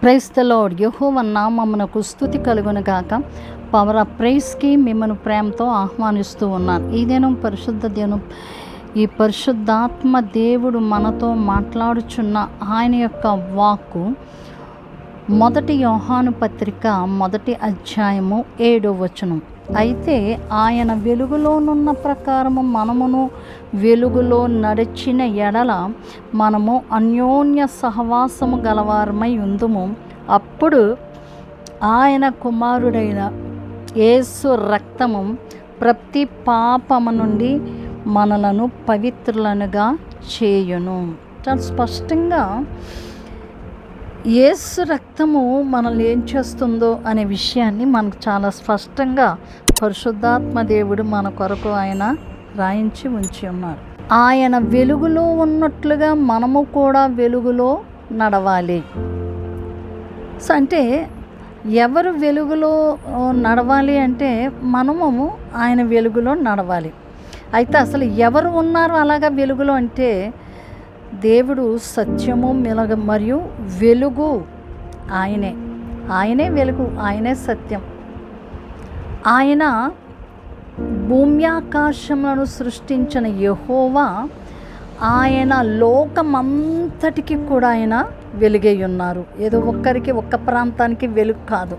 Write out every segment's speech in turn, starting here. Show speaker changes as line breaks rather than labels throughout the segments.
క్రైస్తలోడ్ యహోవ నామమునకు స్థుతి కలుగును గాక. పవర్ ఆఫ్ ప్రైస్కి మిమ్మల్ని ప్రేమతో ఆహ్వానిస్తూ ఉన్నాను. ఈ దినం పరిశుద్ధ దినం. ఈ పరిశుద్ధాత్మ దేవుడు మనతో మాట్లాడుచున్న ఆయన యొక్క వాక్కు మొదటి యోహాను పత్రిక మొదటి అధ్యాయము ఏడో వచనం. అయితే ఆయన వెలుగులోనున్న ప్రకారము మనమును వెలుగులో నడిచిన ఎడల మనము అన్యోన్య సహవాసము గలవారమై ఉందుము. అప్పుడు ఆయన కుమారుడైన యేసు రక్తము ప్రతి పాపము నుండి మనలను పవిత్రులనుగా చేయును. చాలా స్పష్టంగా యేసు రక్తము మనల్ని ఏం చేస్తుందో అనే విషయాన్ని మనకు చాలా స్పష్టంగా పరిశుద్ధాత్మ దేవుడు మన కొరకు ఆయన రాయించి ఉంచి ఉన్నారు. ఆయన వెలుగులో ఉన్నట్లుగా మనము కూడా వెలుగులో నడవాలి. సో అంటే ఎవరు వెలుగులో నడవాలి అంటే మనము ఆయన వెలుగులో నడవాలి. అయితే అసలు ఎవరు ఉన్నారు అలాగా వెలుగులో అంటే దేవుడు సత్యము మిలగ మరియు వెలుగు ఆయనే. ఆయనే వెలుగు ఆయనే సత్యం. ఆయన భూమ్యాకాశములను సృష్టించిన యహోవా ఆయన లోకమంతటికి కూడా ఆయన వెలుగై ఉన్నారు. ఏదో ఒక్కరికి ఒక్క ప్రాంతానికి వెలుగు కాదు.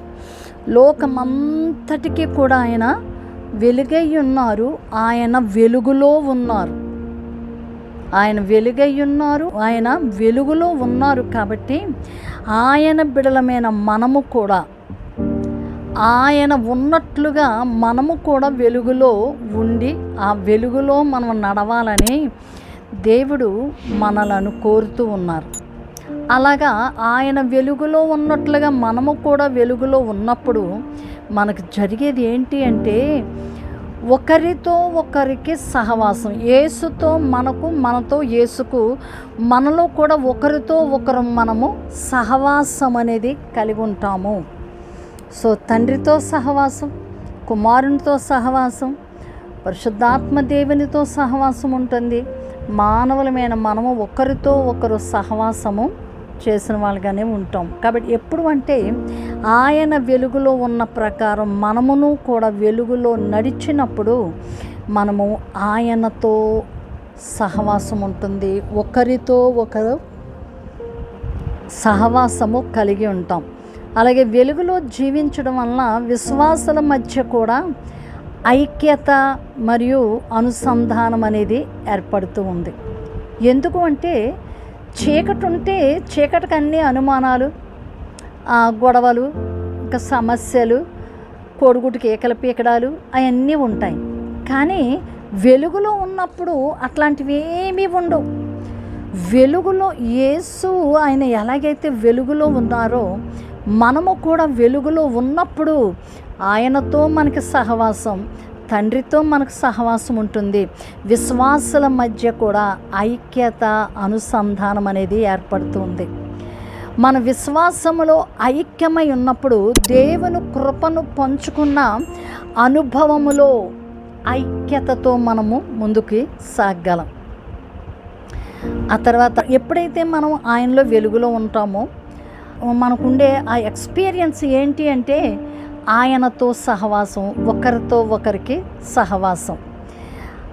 లోకమంతటికి కూడా ఆయన వెలుగై ఉన్నారు. ఆయన వెలుగులో ఉన్నారు. ఆయన వెలుగై ఉన్నారు ఆయన వెలుగులో ఉన్నారు కాబట్టి ఆయన బిడలమైన మనము కూడా ఆయన ఉన్నట్లుగా మనము కూడా వెలుగులో ఉండి ఆ వెలుగులో మనం నడవాలని దేవుడు మనలను కోరుతూ ఉన్నారు. అలాగా ఆయన వెలుగులో ఉన్నట్లుగా మనము కూడా వెలుగులో ఉన్నప్పుడు మనకు జరిగేది ఏంటి అంటే ఒకరితో ఒకరికి సహవాసం. యేసుతో మనకు మనతో యేసుకు మనలో కూడా ఒకరితో ఒకరు మనము సహవాసం అనేది కలిగి ఉంటాము. సో తండ్రితో సహవాసం కుమారునితో సహవాసం పరిశుద్ధాత్మ దేవునితో సహవాసం ఉంటుంది. మానవులమైన మనము ఒకరితో ఒకరు సహవాసము చేసిన వాళ్ళగానే ఉంటాం. కాబట్టి ఎప్పుడు అంటే ఆయన వెలుగులో ఉన్న ప్రకారం మనమును కూడా వెలుగులో నడిచినప్పుడు మనము ఆయనతో సహవాసం ఉంటుంది. ఒకరితో ఒకరు సహవాసము కలిగి ఉంటాం. అలాగే వెలుగులో జీవించడం వల్ల విశ్వాసాల మధ్య కూడా ఐక్యత మరియు అనుసంధానం అనేది ఏర్పడుతూ ఉంది. ఎందుకు అంటే చీకటి ఉంటే చీకటికి అన్ని అనుమానాలు ఆ, గొడవలు ఇంకా సమస్యలు కోడిగుడ్డుకి ఏకల పీకడాలు అవన్నీ ఉంటాయి. కానీ వెలుగులో ఉన్నప్పుడు అట్లాంటివి ఏమీ ఉండవు. వెలుగులో యేసు ఆయన ఎలాగైతే వెలుగులో ఉన్నారో మనము కూడా వెలుగులో ఉన్నప్పుడు ఆయనతో మనకి సహవాసం తండ్రితో మనకు సహవాసం ఉంటుంది. విశ్వాసుల మధ్య కూడా ఐక్యత అనుసంధానం అనేది ఏర్పడుతుంది. మన విశ్వాసములో ఐక్యమై ఉన్నప్పుడు దేవుని కృపను పంచుకున్న అనుభవములో ఐక్యతతో మనము ముందుకి సాగలం. ఆ తర్వాత ఎప్పుడైతే మనం ఆయనలో వెలుగులో ఉంటామో మనకుండే ఆ ఎక్స్పీరియన్స్ ఏంటి అంటే ఆయనతో సహవాసం ఒకరితో ఒకరికి సహవాసం.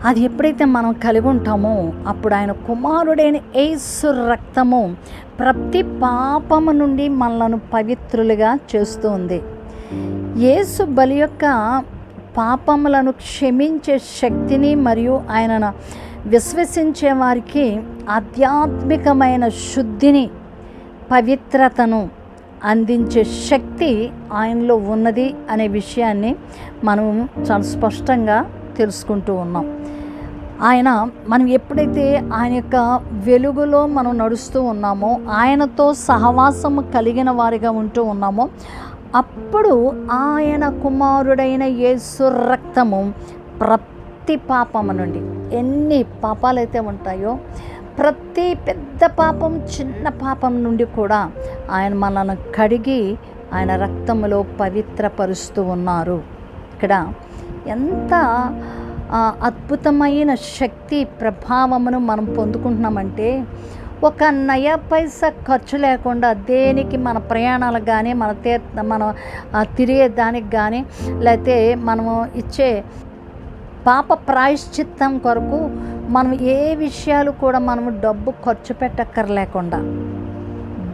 అది ఎప్పుడైతే మనం కలిగి ఉంటామో అప్పుడు ఆయన కుమారుడైన యేసు రక్తము ప్రతి పాపము నుండి మనలను పవిత్రులుగా చేస్తుంది. యేసు బలి యొక్క పాపములను క్షమించే శక్తిని మరియు ఆయనను విశ్వసించే వారికి ఆధ్యాత్మికమైన శుద్ధిని పవిత్రతను అందించే శక్తి ఆయనలో ఉన్నది అనే విషయాన్ని మనం చాలా స్పష్టంగా తెలుసుకుంటూ ఉన్నాం. ఆయన మనం ఎప్పుడైతే ఆయన యొక్క వెలుగులో మనం నడుస్తూ ఉన్నామో ఆయనతో సహవాసము కలిగిన వారిగా ఉంటూ ఉన్నామో అప్పుడు ఆయన కుమారుడైన యేసు రక్తము ప్రతి పాపము నుండి ఎన్ని పాపాలైతే ఉంటాయో ప్రతి పెద్ద పాపం చిన్న పాపం నుండి కూడా ఆయన మనల్ని కడిగి ఆయన రక్తంలో పవిత్రపరుస్తూ ఉన్నారు. ఇక్కడ ఎంత అద్భుతమైన శక్తి ప్రభావమును మనం పొందుకుంటున్నామంటే ఒక నయ పైసా ఖర్చు లేకుండా దేనికి మన ప్రయాణాలకు కానీ మన తీర్థ మనం తిరిగే దానికి కానీ లేకపోతే మనము ఇచ్చే పాప ప్రాయశ్చిత్తం కొరకు మనం ఏ విషయాలు కూడా మనము డబ్బు ఖర్చు పెట్టక్కర్లేకుండా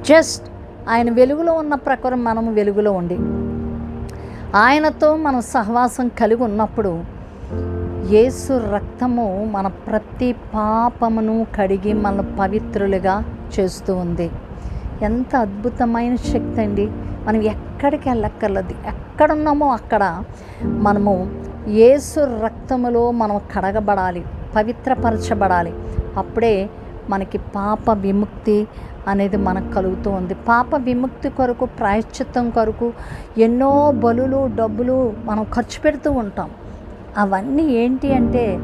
జస్ట్ ఆయన వెలుగులో ఉన్న ప్రకారం మనము వెలుగులో ఉండి ఆయనతో మనం సహవాసం కలిగి ఉన్నప్పుడు యేసు రక్తము మన ప్రతి పాపమును కడిగి మన పవిత్రులుగా చేస్తూ ఉంది. ఎంత అద్భుతమైన శక్తి అండి. మనం ఎక్కడికి వెళ్ళక్కర్లేదు. ఎక్కడున్నామో అక్కడ మనము యేసు రక్తములో మనం కడగబడాలి పవిత్రపరచబడాలి. అప్పుడే మనకి పాప విముక్తి అనేది మనకు కలుగుతూ ఉంది పాప విముక్తి కొరకు ప్రాయశ్చిత్తం కొరకు ఎన్నో బలులు డబ్బులు మనం ఖర్చు పెడుతూ ఉంటాం. అవన్నీ ఏంటి అంటే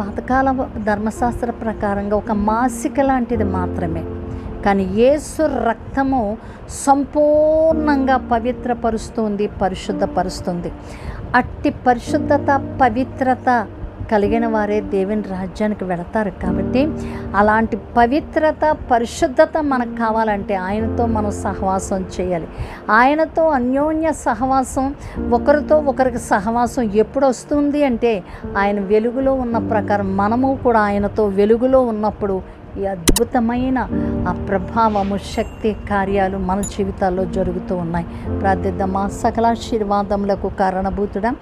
పాతకాల ధర్మశాస్త్ర ప్రకారంగా ఒక మాసిక లాంటిది మాత్రమే. కానీ యేసు రక్తము సంపూర్ణంగా పవిత్రపరుస్తుంది పరిశుద్ధపరుస్తుంది. అట్టి పరిశుద్ధత పవిత్రత కలిగిన వారే దేవుని రాజ్యానికి వెళతారు కాబట్టి అలాంటి పవిత్రత పరిశుద్ధత మనకు కావాలంటే ఆయనతో మనం సహవాసం చేయాలి. ఆయనతో అన్యోన్య సహవాసం ఒకరితో ఒకరికి సహవాసం ఎప్పుడు వస్తుంది అంటే ఆయన వెలుగులో ఉన్న ప్రకారం మనము కూడా ఆయనతో వెలుగులో ఉన్నప్పుడు ఈ అద్భుతమైన ఆ ప్రభావము శక్తి కార్యాలు మన జీవితాల్లో జరుగుతూ ఉన్నాయి. ప్రార్థిద్దామా. సకలాశీర్వాదములకు కారణభూతుడా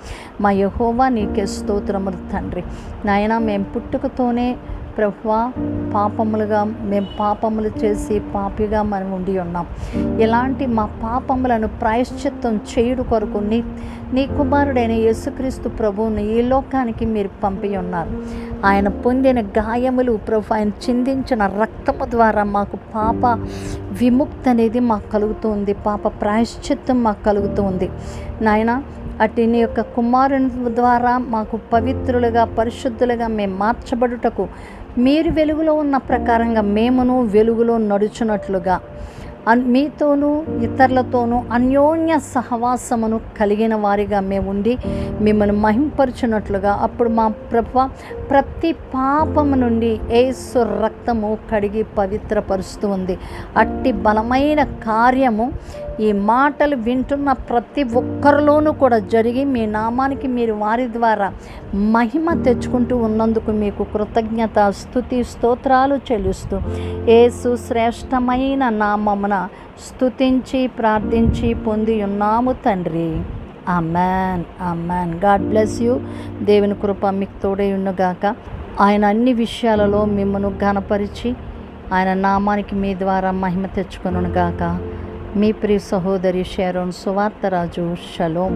మా యహోవా నీకే స్తోత్రములు తండ్రి. నాయన మేము పుట్టుకతోనే ప్రభువా పాపములుగా మేము పాపములు చేసి పాపిగా మనం ఉండి ఉన్నాం. ఇలాంటి మా పాపములను ప్రాయశ్చిత్తం చేయుడు కొరకు నీ నీ కుమారుడైన యేసుక్రీస్తు ప్రభువుని ఈ లోకానికి మీరు పంపి ఉన్నారు ఆయన పొందిన గాయములు ప్రభు ఆయన చిందించిన రక్తము ద్వారా మాకు పాప విముక్తి అనేది మాకు కలుగుతుంది. పాప ప్రాయశ్చిత్తం మాకు కలుగుతుంది. నాయన అటు నీ యొక్క కుమారుని ద్వారా మాకు పవిత్రులుగా పరిశుద్ధులుగా మేము మార్చబడుటకు మీరు వెలుగులో ఉన్న ప్రకారంగా మేమును వెలుగులో నడుచున్నట్లుగా మీతోనూ ఇతరులతోనూ అన్యోన్య సహవాసమును కలిగిన వారిగా మేము ఉండి మిమ్మల్ని మహింపరచున్నట్లుగా అప్పుడు మా ప్రభు ప్రతి పాపము నుండి ఏసు రక్తము కడిగి పవిత్రపరుస్తూ ఉంది. అట్టి బలమైన కార్యము ఈ మాటలు వింటున్న ప్రతి ఒక్కరిలోనూ కూడా జరిగి మీ నామానికి మీరు వారి ద్వారా మహిమ తెచ్చుకుంటూ ఉన్నందుకు మీకు కృతజ్ఞత స్థుతి స్తోత్రాలు చెల్లిస్తూ ఏసు శ్రేష్టమైన నామమున స్థుతించి ప్రార్థించి పొంది ఉన్నాము తండ్రి. Amen amen God bless you. దేవుని కృప మీకు తోడై ఉన్నగాక ఆయన అన్ని విషయాలలో మిమ్మను ఘనపరిచి ఆయన నామానికి మీ ద్వారా మహిమ తెచ్చుకొనుగాక. మీ ప్రియ సహోదరి షారోన్ సువార్తరాజు షలోం